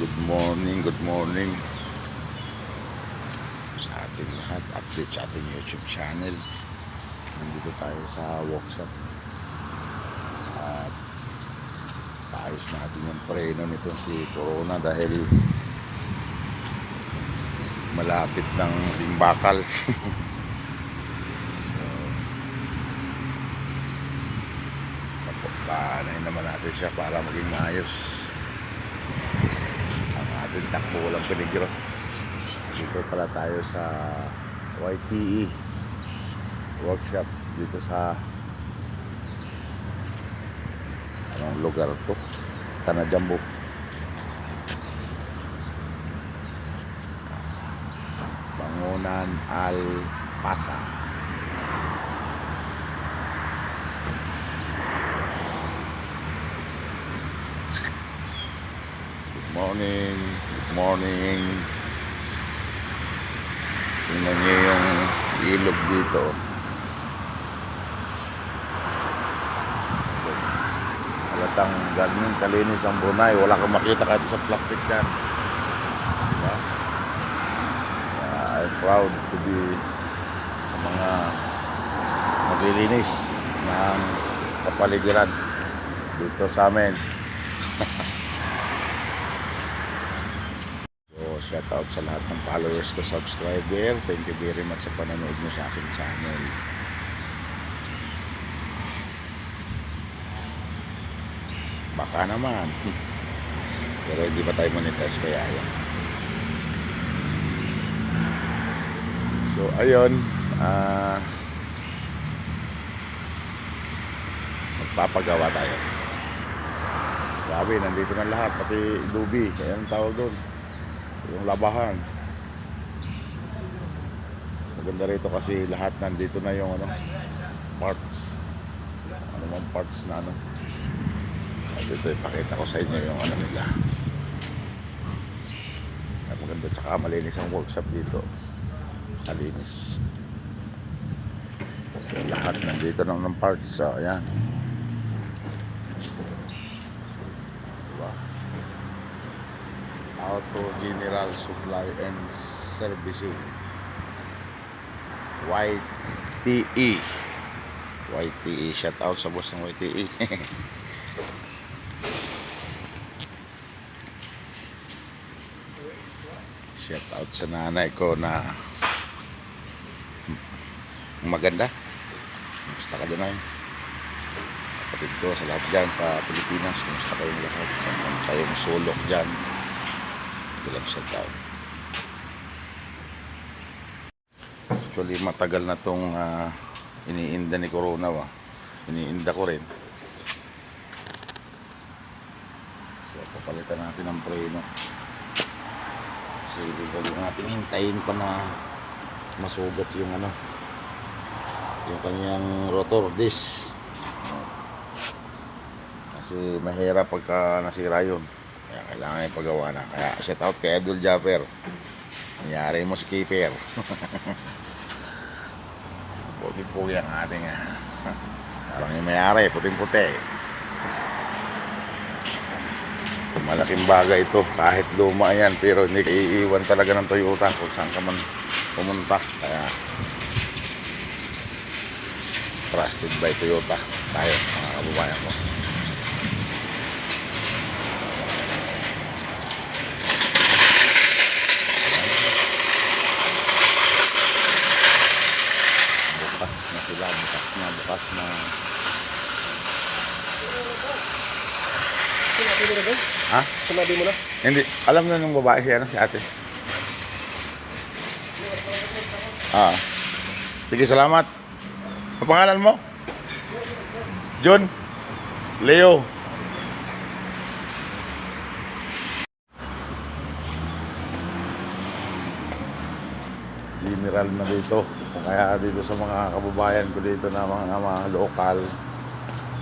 Good morning, good morning sa ating lahat. Update sa ating YouTube channel. Nandito tayo sa workshop. At paayos natin yung preno nito si Corona dahil malapit ng bakal. so, papaanayin naman natin siya para maging maayos takbo walang peligro. Dito pala tayo sa YTE workshop dito sa anong lugar to? Tanajambo. Bangunan Alpasa. Good morning. Morning. Tingnan niyo yung ilog dito. Halatang ganun kalinis ang Brunei. Wala kang makita kahit sa plastic dyan. Diba? Kaya I'm proud to be sa mga maglilinis ng kapaligiran dito sa amin. So, shout out sa lahat ng followers ko, subscriber. Thank you very much sa panonood mo sa aking channel. Baka naman. Pero hindi pa tayo monetize kaya yan. So, ayun. Ah... magpapagawa tayo. Grabe, nandito na lahat. Pati dubi. Ayan ang tawag doon yung labahan. Maganda rito kasi lahat nandito na yung ano parts. Ano mang parts na ano? At ito ipakita ko sa inyo yung ano nila. At maganda tsaka malinis ang workshop dito. Kalinis so lahat nandito na ng parts. So ayan Auto General Supply and Servicing. YTE YTE shout out sa boss ng YTE shout out sa nanay ko na maganda. Gusto ka dyan ay? Kapatid ko sa lahat dyan sa Pilipinas kumusta kayong lahat? Sa mga kayong sulok dyan Bilang shout out. Actually, matagal na tong ah, iniinda ni Corona wa. Iniinda ko rin. So, papalitan natin ang preno. Kasi hindi natin hintayin pa na masugat yung ano yung kanyang rotor disc kasi mahirap pagka nasira yun kaya kailangan yung paggawa na. Kaya shout out kay Edul Japper. Nangyari mo skipper. Puti-puti ang ating ah. Parang yung mayari, puting-puti. Malaking bagay ito kahit luma yan pero hindi iiwan talaga ng Toyota kung saan ka man pumunta. Kaya trusted by Toyota tayo mga kababayan ko. bukas na sila, bukas na, bukas na. Sinabi mo na ba? Ha? Sinabi mo na? Hindi, alam na ng babae siya, ano, si ate. Ah. Sige, salamat. Ang pangalan mo? John? Leo? General na dito. Kaya dito sa mga kababayan ko dito na mga, mga lokal.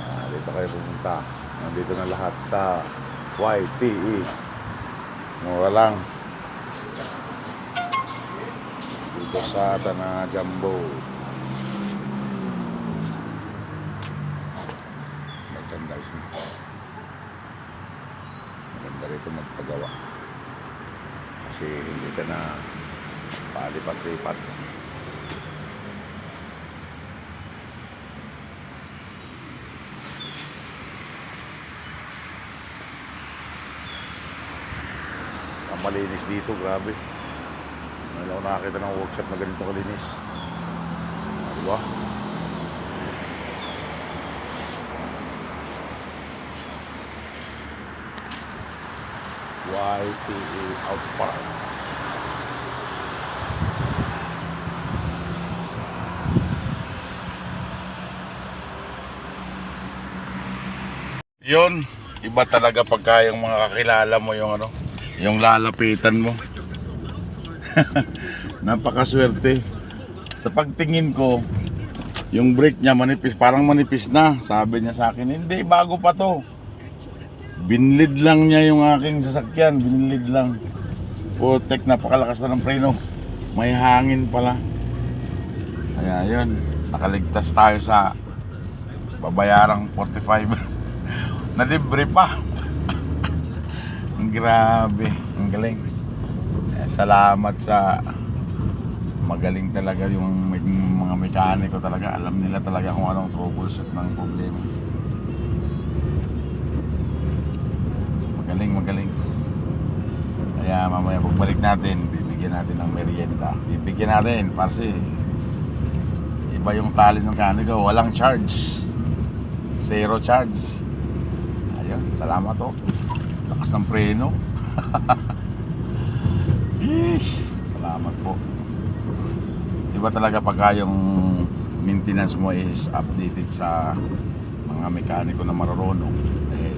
Ah, dito kayo pumunta. Nandito na lahat sa YTE. Mura lang. Dito sa Tana Jumbo. Merchandise na. Maganda rito magpagawa. kasi hindi ka na palipat-lipat. Ang dito, grabe. Ngayon ako nakakita ng workshop na ganito kalinis. Diba? YPA Out Park. Yun, iba talaga pagka yung mga kakilala mo yung ano, yung lalapitan mo. Napakaswerte. Sa pagtingin ko, yung brake niya manipis, parang manipis na. Sabi niya sa akin, hindi, bago pa to. Binlid lang niya yung aking sasakyan, binlid lang. Putek, napakalakas na ng preno. May hangin pala. Kaya yun, nakaligtas tayo sa babayarang 45. Nalibre pa. Grabe, ang galing. Eh, salamat sa magaling talaga yung mga mekaniko talaga. Alam nila talaga kung anong troubleshoot ng problema. Magaling, magaling. Kaya mamaya pagbalik natin, bibigyan natin ng merienda. Bibigyan natin, parce iba yung tali ng kaniko, walang charge. Zero charge. Ayun, salamat to. Lakas ng preno. Eesh, salamat po. Iba talaga pagka yung maintenance mo is updated sa mga mekaniko na marunong. Dahil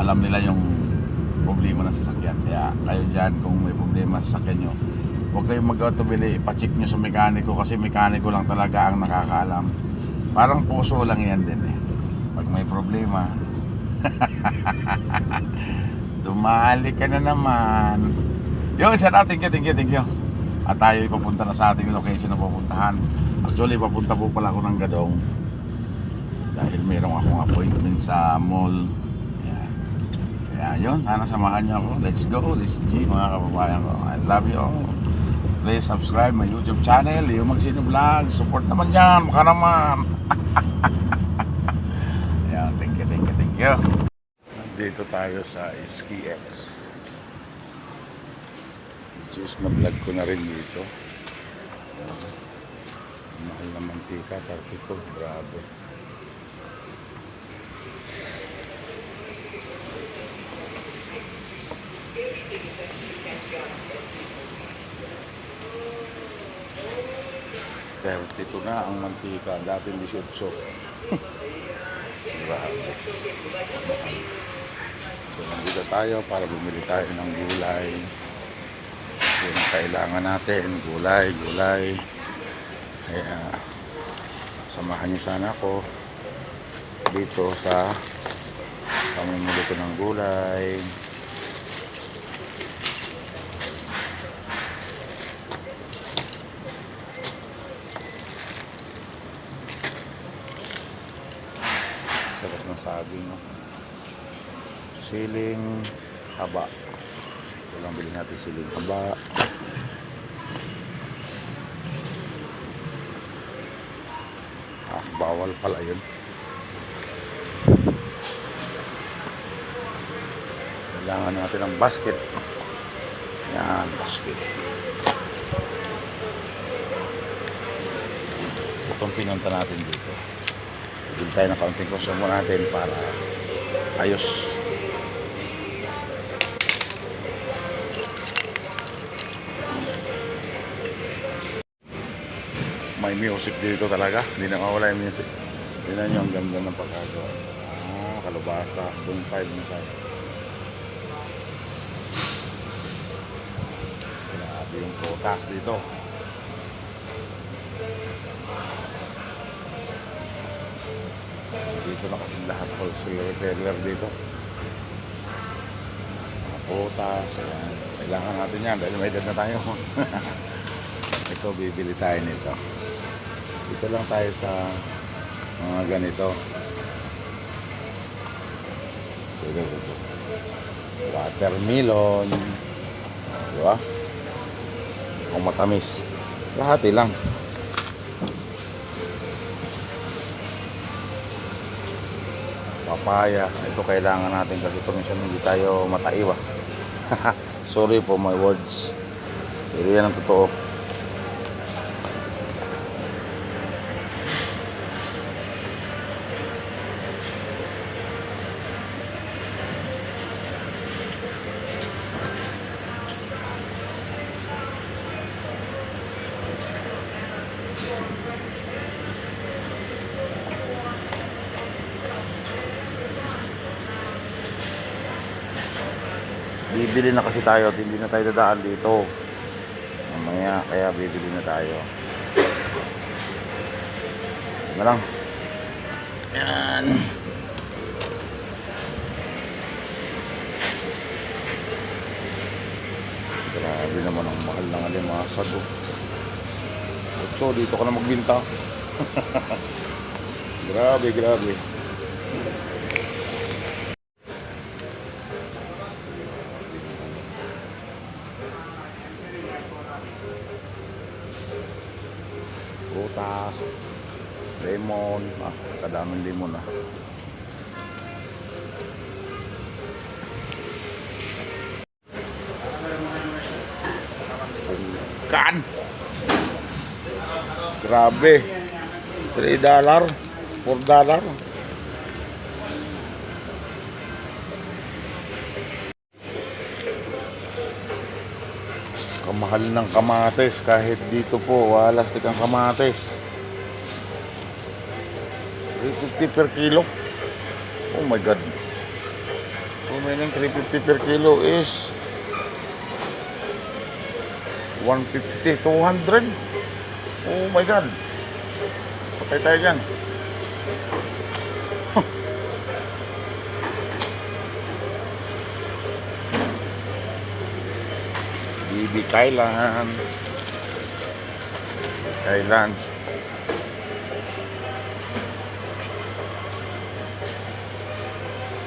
alam nila yung problema ng sasakyan. Kaya kayo dyan kung may problema sa sasakyan nyo, huwag kayong mag-autobili, ipacheck nyo sa mekaniko kasi mekaniko lang talaga ang nakakaalam. Parang puso lang yan din eh. Pag may problema, dumali ka na naman. Yo, isa na, thank you, thank you, thank you. At tayo ipapunta na sa ating location na pupuntahan. Actually, papunta po pala ako ng Gadong. Dahil mayroong akong appointment sa mall. Ayan. Kaya yun, sana samahan niyo ako. Let's go, let's G mga kababayan ko. I love you all. Please subscribe my YouTube channel, yung Magsino Vlog. Support naman yan, maka naman. You. Nandito tayo sa SKX. Which is na-vlog ko na rin dito. Mahal na mantika, 32, grabe. Thirty-two na ang mantika, dati 18. Grabe. So nandito tayo para bumili tayo ng gulay. Yung kailangan natin, gulay, gulay. Kaya samahan niyo sana ako dito sa pamimili ko ng gulay. Sarap ng saging, no? Siling haba. Ito lang bilhin natin siling haba. Ah, bawal pala yun. Kailangan natin ng basket. Yan, basket. Itong pinunta natin dito. Bili tayo ng kaunting konsumo natin para ayos. May music dito talaga. Hindi na mawala yung music. Tingnan nyo ang ganda ng pagkagawa. Ah, kalabasa. Bonsai, bonsai. Grabe yung prutas dito. Dito na kasi lahat wholesale retailer dito. Mga prutas, ayan. Kailangan natin yan dahil may edad na tayo. Ito, bibili tayo nito. Dito lang tayo sa mga ganito. Ito, ito, ito. Watermelon. Di ba? O matamis. Lahati lang. Papaya. Ito kailangan natin kasi ito minsan hindi tayo mataiwa. Sorry for my words. Pero yan ang totoo. Bibili na kasi tayo at hindi na tayo dadaan dito. Mamaya, kaya bibili na tayo. Na lang. Yan. Grabe naman ang mahal ng alimasag. oh. So, dito ka na magbinta. grabe, grabe. Grabe! 3 dollar, 4 dollar. Kamahal ng kamates kahit dito po walas ang kamates. 350 per kilo. Oh my god. So meaning 350 per kilo is 150, 200. Oh my god. Patay tayo dyan. BB Kailan. Kailan.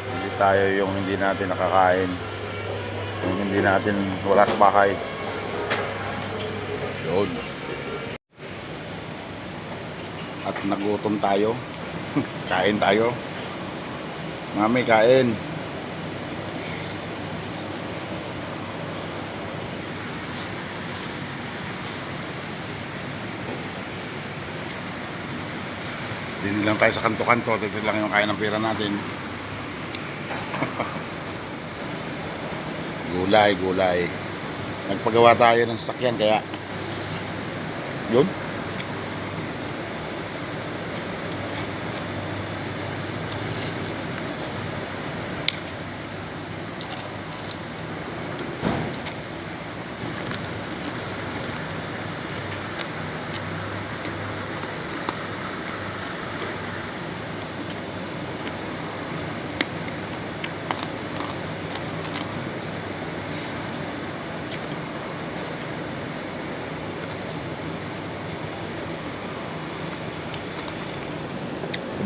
Hindi tayo yung hindi natin nakakain. Yung hindi natin wala sa bahay. Yun. At nagutom tayo. kain tayo. Mami, kain. Dini lang tayo sa kanto-kanto. Dito lang yung kaya ng pera natin. gulay, gulay. Nagpagawa tayo ng sakyan kaya yun.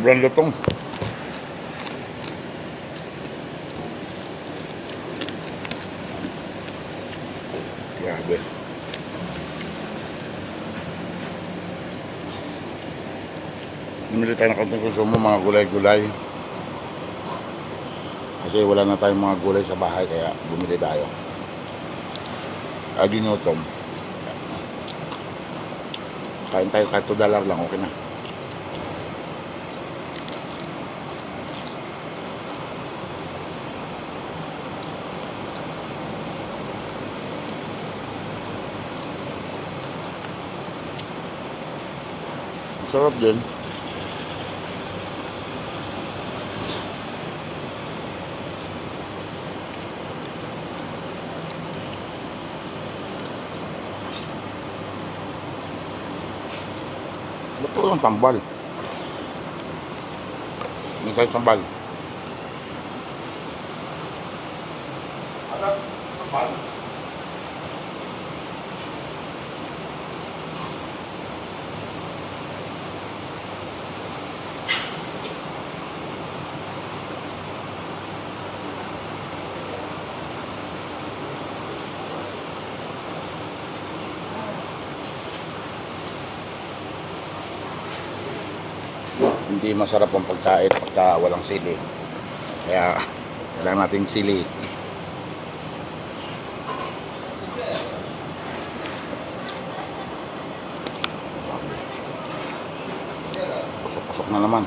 Sobrang lutong. Grabe. Bumili tayo ng konting konsumo, mga gulay-gulay. Kasi wala na tayong mga gulay sa bahay, kaya bumili tayo. Aginutom. Kain tayo kahit 2 dollar lang, okay na. Sarap din. Po yung tambal? Hindi tayo tambal. Hindi masarap ang pagkain pagka walang sili. Kaya kailangan natin sili. Pusok-pusok na naman.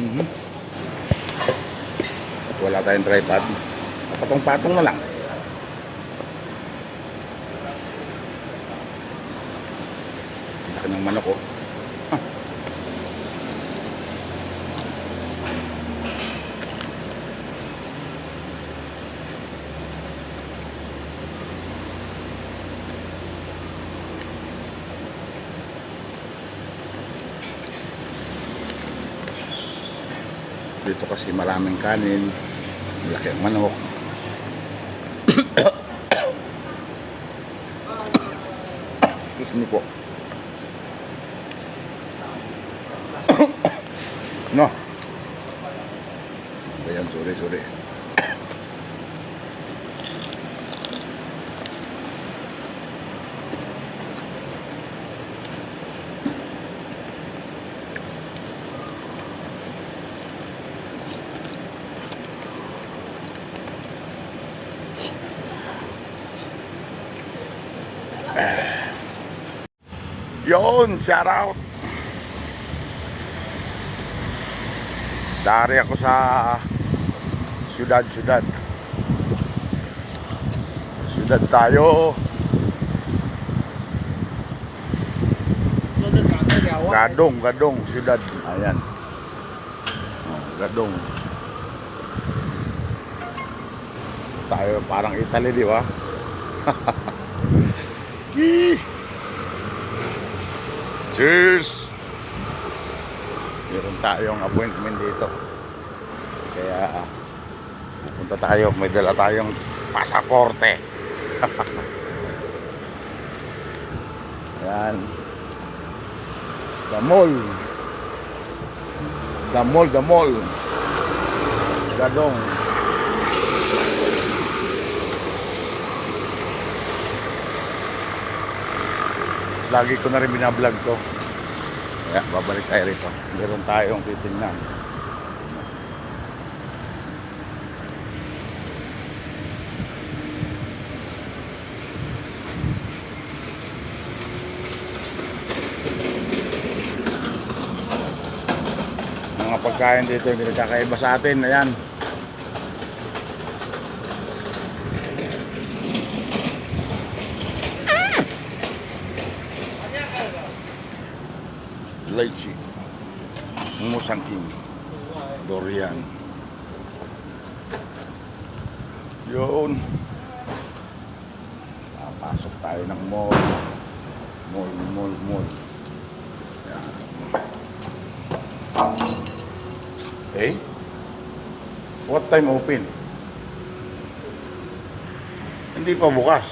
Mhm. At wala tayong tripod. Patong-patong na lang. Laki ng manok oh. Ah. Dito kasi maraming kanin, malaki ang manok. Excuse me po. no. Ayan, sorry, sorry. Yon, shout out. Dari ako sa syudad-syudad. Syudad tayo. Gadong, Gadong, syudad. Ayan. Oh, Gadong. Tayo parang Italy, di ba? Yee! Cheers! Meron tayong appointment dito. Kaya pupunta tayo. May dala tayong pasaporte. Ayan. The mall. The mall, the mall. Gadong. Lagi ko na rin binablog to. Kaya babalik tayo rito. Meron tayong titingnan. Mga pagkain dito hindi nagkakaiba sa atin. Ayan. Lychee, musangking, durian. Yun. Papasok tayo ng mall. Mall, mall, mall. Yan. Okay. What time open? Hindi pa bukas.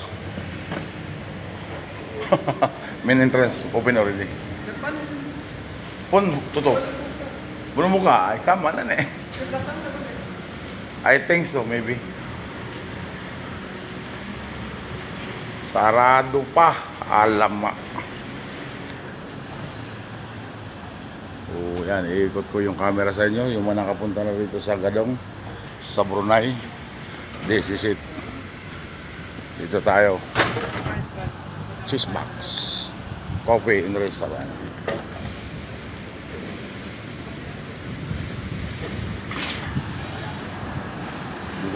Main entrance open already. Pun, totoo. Buno mo ka, ay kama na eh. I think so, maybe. Sarado pa. Alama. Oh, yan. Iikot ko yung camera sa inyo. Yung mga nakapunta na rito sa Gadong. Sa Brunei. This is it. Dito tayo. Cheese box. Coffee in restaurant.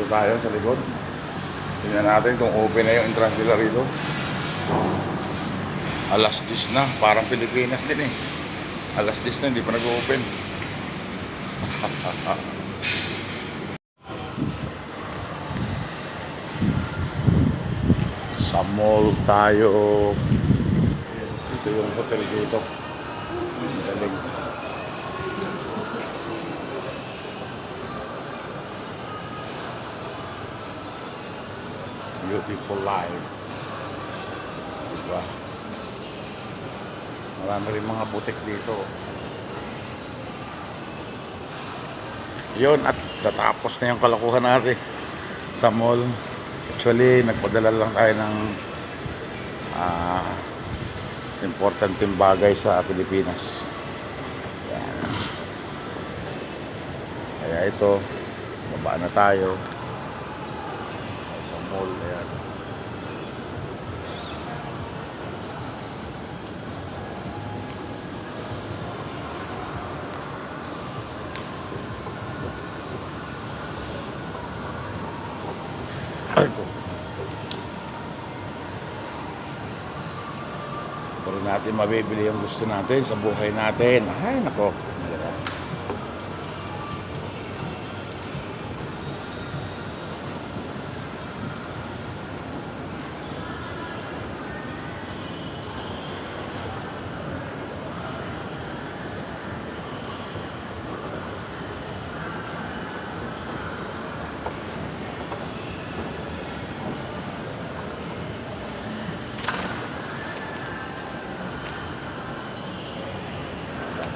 Dito tayo sa likod. Tingnan natin kung open na yung entrance nila rito. Alas 10 na. Parang Pilipinas din eh. Alas 10 na, hindi pa nag-open. sa mall tayo. Ito yung hotel dito. Ang Galing. Beautiful life. Diba? Marami rin mga butik dito. Yun, at tatapos na yung kalokohan natin sa mall. Actually, nagpadala lang tayo ng ah, importanteng bagay sa Pilipinas. Yan. Kaya ito, baba na tayo. Mall, ayan. Ay, ko. Pero natin mabibili yung gusto natin sa buhay natin. Ay, nako.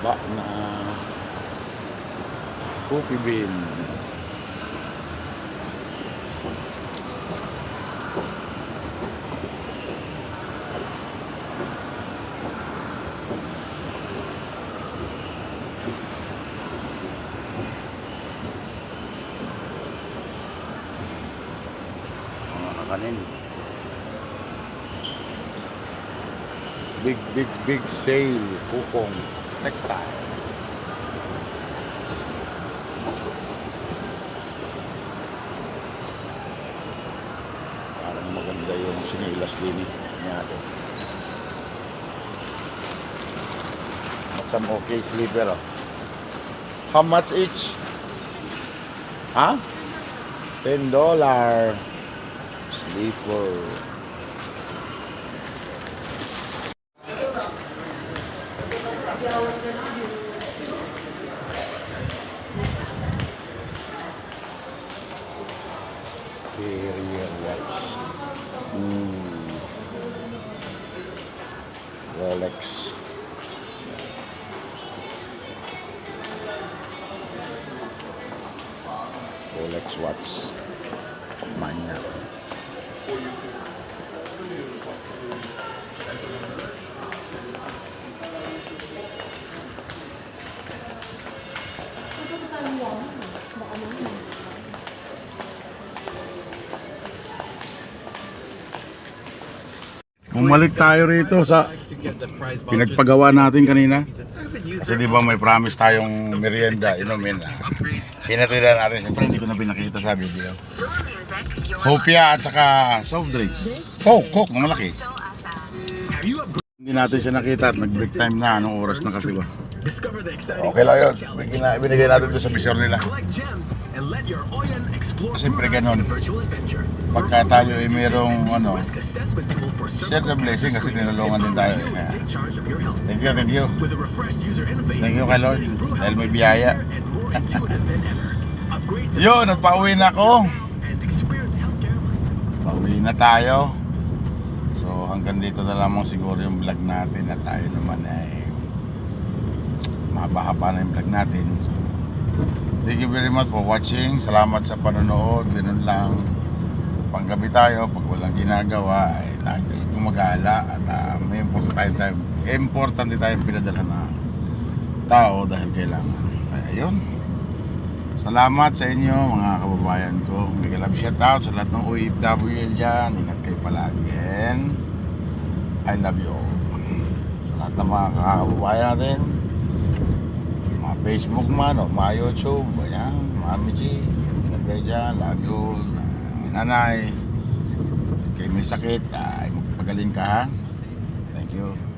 Baba na coffee bean. Mga kakanin. Big, big, big sale. Kupong. Textile. Parang maganda yung sinilas din niya ito. Some okay sleeper oh. How much each? Ha? $10 dollar. Bumalik tayo rito sa pinagpagawa natin kanina. Kasi di ba may promise tayong merienda, inumin. Hinatiran natin, siyempre hindi ko na pinakita sa video. Hopia at saka soft drinks. Coke, Coke, mga laki. Hindi natin siya nakita at nag-break time na. Anong oras na kasi ba? Okay lang yun. Ibinigay natin doon sa visor nila. explore Siyempre ganun. Pagka tayo ay mayroong ano, Share the blessing kasi tinulungan din tayo. Health. Thank you, thank you. Thank you kay Lord. Dahil may biyaya. Yun, nagpauwi na ako. Pauwi na tayo. So hanggang dito na lamang siguro yung vlog natin at tayo naman ay mahaba-haba na yung vlog natin. So, thank you very much for watching. Salamat sa panonood. Ganun lang. Panggabi tayo, pag walang ginagawa, ay tayo ay gumagala at ah, may important tayo, tayo, importante tayong pinadala na tao dahil kailangan. Ay, ayun. Salamat sa inyo mga kababayan ko. May love shout out sa lahat ng OFW dyan. Ingat kayo palagi. And I love you all. Sa lahat ng mga kababayan natin. Mga Facebook man o mga YouTube. Ayan, Mami G. Ingat kayo dyan. Love you Nanay. Kayo may sakit. Ay, magpagaling ka ha. Thank you.